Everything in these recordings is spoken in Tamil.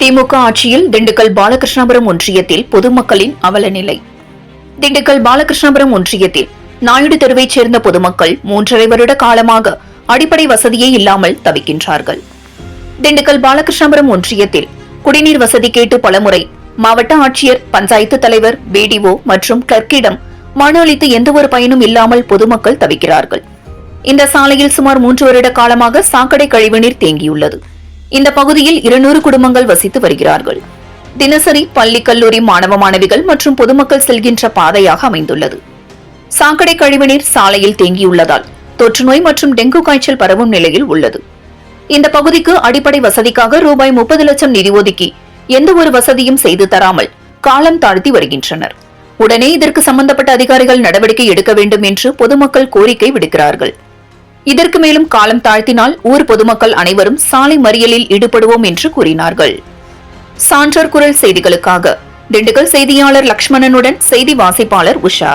திமுக ஆட்சியில் திண்டுக்கல் பாலகிருஷ்ணபுரம் ஒன்றியத்தில் பொதுமக்களின் அவலநிலை. திண்டுக்கல் பாலகிருஷ்ணபுரம் ஒன்றியத்தில் நாயுடு தெருவைச் சேர்ந்த பொதுமக்கள் மூன்றரை வருட காலமாக அடிப்படை வசதியே இல்லாமல் தவிக்கின்றார்கள். திண்டுக்கல் பாலகிருஷ்ணபுரம் ஒன்றியத்தில் குடிநீர் வசதி கேட்டு பலமுறை மாவட்ட ஆட்சியர் பஞ்சாயத்து தலைவர் பிடிஓ மற்றும் கிளர்க்கிடம் மனு அளித்து எந்தவொரு பயனும் இல்லாமல் பொதுமக்கள் தவிக்கிறார்கள். இந்த சாலையில் சுமார் மூன்று வருட காலமாக சாக்கடை கழிவுநீர் தேங்கியுள்ளது. இந்த பகுதியில் இருநூறு குடும்பங்கள் வசித்து வருகிறார்கள். தினசரி பள்ளி கல்லூரி மாணவ மாணவிகள் மற்றும் பொதுமக்கள் செல்கின்ற பாதையாக அமைந்துள்ளது. சாக்கடை கழிவுநீர் சாலையில் தேங்கியுள்ளதால் தொற்றுநோய் மற்றும் டெங்கு காய்ச்சல் பரவும் நிலையில் உள்ளது. இந்த பகுதிக்கு அடிப்படை வசதிக்காக ரூபாய் முப்பது லட்சம் நிதி ஒதுக்கி எந்த ஒரு வசதியும் செய்து தராமல் காலம் தாழ்த்தி வருகின்றனர். உடனே இதற்கு சம்பந்தப்பட்ட அதிகாரிகள் நடவடிக்கை எடுக்க வேண்டும் என்று பொதுமக்கள் கோரிக்கை விடுக்கிறார்கள். இதற்கு மேலும் காலம் தாழ்த்தினால் ஊர் பொதுமக்கள் அனைவரும் சாலை மறியலில் ஈடுபடுவோம் என்று கூறினார்கள். சான்றோர் குரல் செய்திகளுக்காக திண்டுக்கல் செய்தியாளர் லக்ஷ்மணனுடன் செய்தி வாசிப்பாளர் உஷா.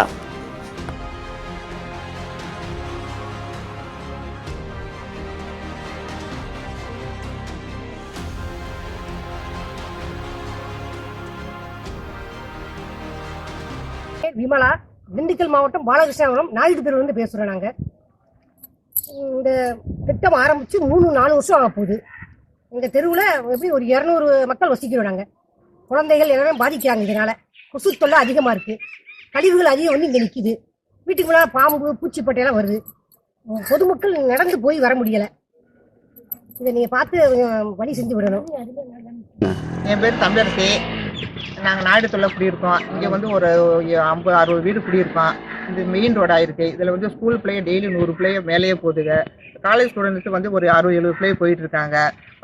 விமலா திண்டுக்கல் மாவட்டம் பாலகிருஷ்ணபுரம் நாயுடு தெருவிலிருந்து பேசுறோம் நாங்கள் இந்த திட்டம் ஆரம்பித்து மூணு நாலு வருஷம் ஆக போகுது. இந்த தெருவில் எப்படி ஒரு இரநூறு மக்கள் வசிக்கிறோம் நாங்கள் குழந்தைகள் எல்லாமே பாதிக்கிறாங்க இதனால். கொசு தொல்லை அதிகமாக இருக்குது கழிவுகள் அதிகம் வந்து இங்கே நிற்கிது வீட்டுக்குள்ளே பாம்பு பூச்சிப்பட்டையெல்லாம் வருது. பொதுமக்கள் நடந்து போய் வர முடியலை. இதை நீங்கள் பார்த்து கொஞ்சம் வழி செஞ்சு விடணும். என் பேர் தமிழரசி. நாங்கள் நாயுடுத்துல குடியிருக்கோம். இங்கே வந்து ஒரு ஐம்பது அறுபது வீடு குடியிருக்கோம். இது மெயின் ரோடாக இருக்குது இதில் வந்து ஸ்கூல் பிள்ளைய டெய்லி நூறு பிள்ளைய மேலேயே போகுதுங்க. காலேஜ் ஸ்டூடெண்ட்ஸ் வந்து ஒரு அறுபது எழுபது பிள்ளைய போயிட்டு இருக்காங்க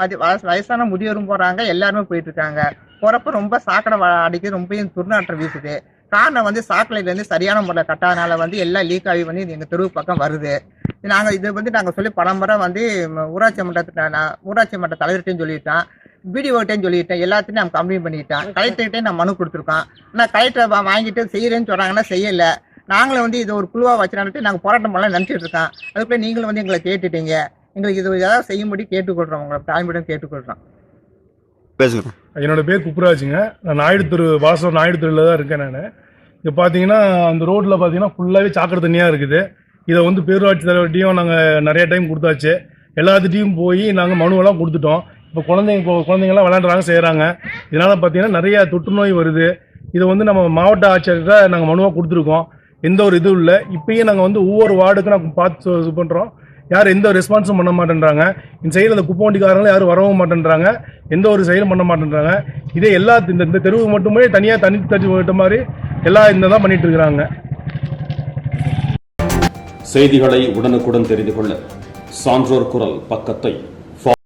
அது வயசு வயசான முதியோரும் போகிறாங்க எல்லாருமே போயிட்டு இருக்காங்க போகிறப்ப ரொம்ப சாக்கடை அடிக்குது ரொம்ப துர்நாற்றம் வீசுது. காரணம் வந்து சாக்கடையிலேருந்து சரியான முறையில் கட்டாதனால வந்து எல்லாம் லீக் ஆகி வந்து எங்கள் தெருவு பக்கம் வருது. நாங்கள் இது வந்து நாங்கள் சொல்லி பலமுறை வந்து ஊராட்சி மன்றத்தை நான் ஊராட்சி மன்ற தலைவர்கிட்டையும் சொல்லிட்டேன் பிடிஓட்டையும் சொல்லிட்டேன் எல்லாத்தையும் நான் கம்ப்ளைண்ட் பண்ணிட்டேன் கலெக்டர்கிட்டையும் நான் மனு கொடுத்துருக்கோம். ஆனால் கலெக்டர் வாங்கிட்டு செய்கிறேன்னு சொல்கிறாங்கன்னா செய்யலை. நாங்களும் வந்து இது ஒரு குழுவாக வச்சு நடத்தி நாங்கள் போராட்டம் பண்ணலாம் நினச்சிட்டு இருக்கோம் அதுக்குள்ளே நீங்களும் வந்து எங்களை கேட்டுட்டீங்க. எங்களுக்கு இது ஏதாவது செய்யும்படி கேட்டுக்கொள்கிறோம் உங்களை தாய்மையிடம் கேட்டுக்கொள்கிறோம் பேசுகிறேன் என்னோட பேர் குப்புராஜுங்க. நான் நாயுடு தெரு வாசம் நாயுடு தெருவில் தான் இருக்கேன் நான். இங்கே பார்த்தீங்கன்னா அந்த ரோட்டில் பார்த்தீங்கன்னா ஃபுல்லாகவே சாக்கடை தண்ணியாக இருக்குது. இதை வந்து பேரூராட்சி தலைவர்கிட்டையும் நாங்கள் நிறைய டைம் கொடுத்தாச்சு. எல்லாத்துட்டையும் போய் நாங்கள் மனுவெல்லாம் கொடுத்துட்டோம். இப்போ குழந்தைங்க இப்போ குழந்தைங்கள்லாம் விளையாடுறாங்க செய்கிறாங்க இதனால் பார்த்தீங்கன்னா நிறைய தொற்று நோய் வருது. இதை வந்து நம்ம மாவட்ட ஆட்சியர்கிட்ட நாங்கள் மனுவாக கொடுத்துருக்கோம். எந்த ஒரு இதுவும் இல்லை. இப்பயும் நாங்கள் வந்து ஒவ்வொரு வார்டுக்கும் நாங்கள் பார்த்து இது பண்ணுறோம் யாரும் எந்த ரெஸ்பான்ஸும் பண்ண மாட்டேன்றாங்க. இந்த சைடில் அந்த குப்பவண்டிக்காரங்களும் யாரும் வரவும் மாட்டேன்றாங்க. எந்த ஒரு செயலும் பண்ண மாட்டேன்றாங்க. இதே எல்லா இந்த இந்த தெருவு மட்டுமே தனியாக தனி தச்சு விட்ட மாதிரி எல்லா இந்த தான் பண்ணிட்டு இருக்கிறாங்க. செய்திகளை உடனுக்குடன் தெரிந்து கொள்ள சான்றோர் குரல் பக்கத்தை